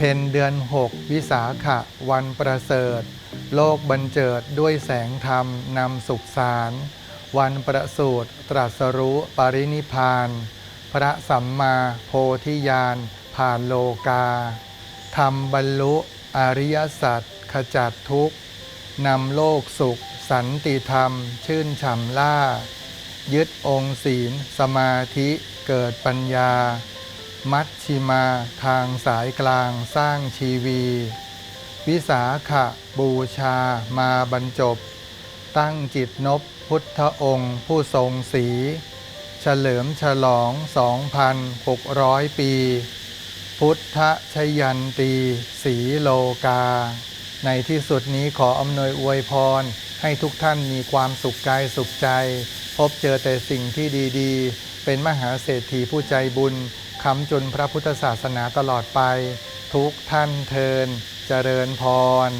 เพนเดือนหกวิสาขะวันประเสริฐ โลกบันเจิดด้วยแสงธรรมนำสุขสาร วันประสูติตรัสรู้ปรินิพพาน พระสัมมาโพธิญาณผ่านโลกาทำบรรลุอริยสัจขจัดทุกข์นำโลกสุข สันติธรรม ชื่นฉ่ำล่า ยึดองค์ศีล สมาธิเกิดปัญญา มัชชิมาทางสายกลางสร้างชีวี วิสาขะบูชามาบรรจบ ตั้งจิตนบพุทธองค์ผู้ทรงศรีเฉลิมฉลอง 2,600 ปี พุทธชยันตี สีโลกา ในที่สุดนี้ขออำนวยอวยพร ให้ทุกท่านมีความสุขกายสุขใจ พบเจอแต่สิ่งที่ดีๆ เป็นมหาเศรษฐีผู้ใจบุญ ค้ำจุนพระพุทธศาสนาตลอดไป ทุกท่านเทินเจริญพร